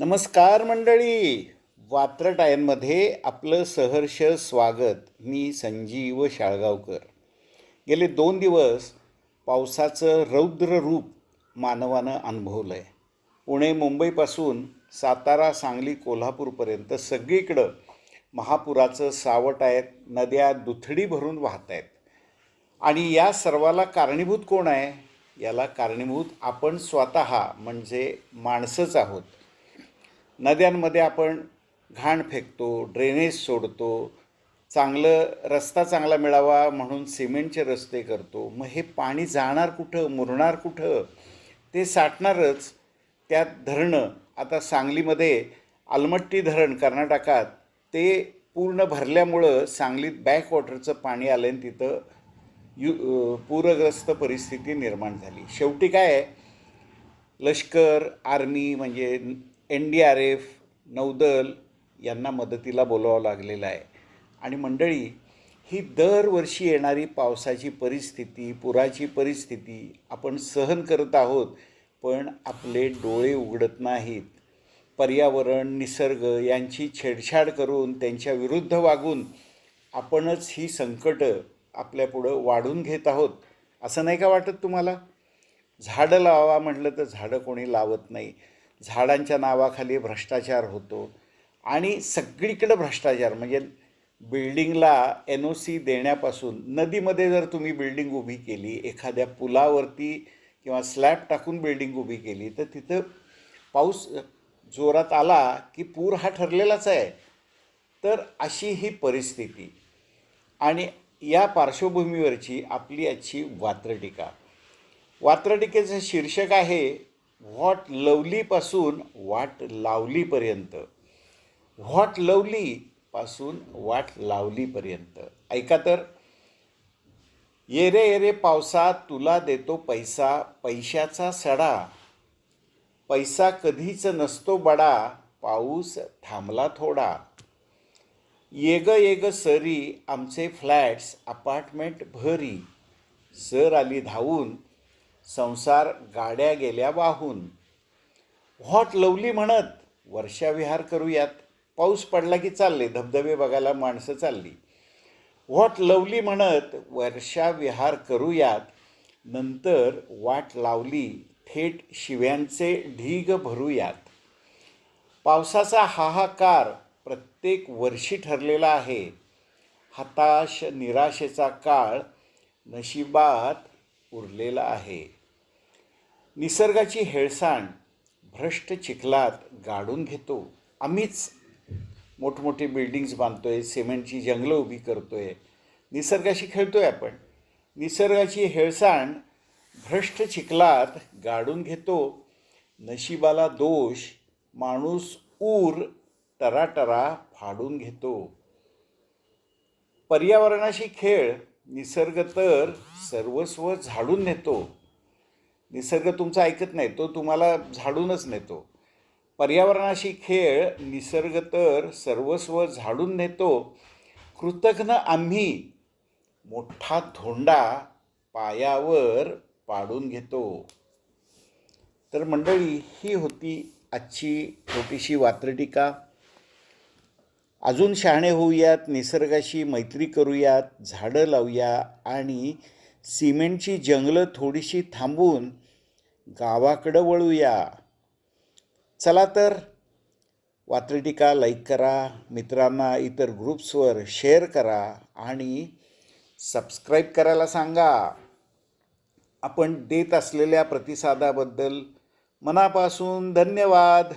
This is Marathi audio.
नमस्कार मंडळी. वात्रटायांमध्ये आपलं सहर्ष स्वागत मी संजीव शाळगावकर. गेले दोन दिवस पावसाचं रौद्र रूप मानवानं अनुभवलं आहे पुणे मुंबईपासून सातारा सांगली कोल्हापूरपर्यंत सगळीकडं महापुराचं सावट आहेत नद्या दुथडी भरून वाहत आहेत. आणि या सर्वाला कारणीभूत कोण आहे? याला कारणीभूत आपण स्वतः म्हणजे माणसंच आहोत. नद्यांमध्ये आपण घाण फेकतो ड्रेनेज सोडतो चांगलं रस्ता चांगला मिळावा म्हणून सिमेंटचे रस्ते करतो. मग हे पाणी जाणार कुठं मुरणार कुठं? ते साठणारच. त्यात धरणं आता सांगलीमध्ये आलमट्टी धरण कर्नाटकात ते पूर्ण भरल्यामुळं सांगलीत बॅकवॉटरचं पाणी आलं आणि तिथं यु पूरग्रस्त परिस्थिती निर्माण झाली. शेवटी काय लष्कर आर्मी म्हणजे एन डी आर एफ नौदल यांना मदतीला बोलावं लागलेलं आहे. आणि मंडळी ही दरवर्षी येणारी पावसाची परिस्थिती पुराची परिस्थिती आपण सहन करत आहोत पण आपले डोळे उघडत नाहीत. पर्यावरण निसर्ग यांची छेडछाड करून त्यांच्या विरुद्ध वागून आपणच ही संकटं आपल्यापुढं वाढून घेत आहोत. असं नाही का वाटत तुम्हाला? झाडं लावा म्हटलं तर झाडं कोणी लावत नाही. झाडांच्या नावाखाली भ्रष्टाचार होतो आणि सगळीकडं भ्रष्टाचार म्हणजे बिल्डिंगला एन ओ सी देण्यापासून नदीमध्ये जर तुम्ही बिल्डिंग उभी केली एखाद्या पुलावरती किंवा स्लॅब टाकून बिल्डिंग उभी केली तर तिथं पाऊस जोरात आला की पूर हा ठरलेलाच आहे. तर अशी ही परिस्थिती. आणि या पार्श्वभूमीवरची आपली आजची वात्रटिका. वात्रटिकेचं शीर्षक आहे व्हॉट लवलीपासून वाट लावलीपर्यंत. व्हॉट लवली पासून वाट लावलीपर्यंत. ऐका तर. येरे येरे पावसा तुला देतो पैसा पैशाचा सडा. पैसा कधीच नसतो बडा पाऊस थांबला थोडा. येग येग सरी आमचे फ्लॅट्स अपार्टमेंट भरी. सर आली धावून संसार गाड्या गेल्या वाहून. व्हॉट लवली म्हणत वर्षाविहार करूयात. पाऊस पडला की चालले धबधबे बघायला माणसं चालली. व्हॉट लवली म्हणत वर्षाविहार करूयात. नंतर वाट लावली थेट शिव्यांचे ढीग भरूयात. पावसाचा हाहाकार प्रत्येक वर्षी ठरलेला आहे. हताश निराशेचा काळ नशिबात उरलेला आहे. निसर्गाची हेळसांड भ्रष्ट चिखलात गाडून घेतो. आम्हीच मोठमोठे बिल्डिंग्स बांधतो आहे सिमेंटची जंगलं उभी करतो आहे निसर्गाशी खेळतो आहे आपण. निसर्गाची हेळसांड भ्रष्ट चिखलात गाडून घेतो. नशिबाला दोष माणूस ऊर टराटरा फाडून घेतो. पर्यावरणाशी खेळ निसर्ग तर सर्वस्व झाडून नेतो. निसर्ग तुमचा ऐकत नाही तो तुम्हाला झाडूनच नेतो. पर्यावरणाशी खेळ निसर्ग तर सर्वस्व झाडून नेतो. कृतघ्न आम्ही मोठा धोंडा पायावर पाडून घेतो. तर मंडळी ही होती आजची छोटीशी वात्रटीका. अजून शहाणे होऊयात निसर्गाशी मैत्री करूयात झाडं लावूया आणि सिमेंटची जंगलं थोडीशी थांबवून गावाकडं वळूया. चला तर वात्रटिका लाईक करा मित्रांना इतर ग्रुप्सवर शेअर करा आणि सबस्क्राईब करायला सांगा. आपण देत असलेल्या प्रतिसादाबद्दल मनापासून धन्यवाद.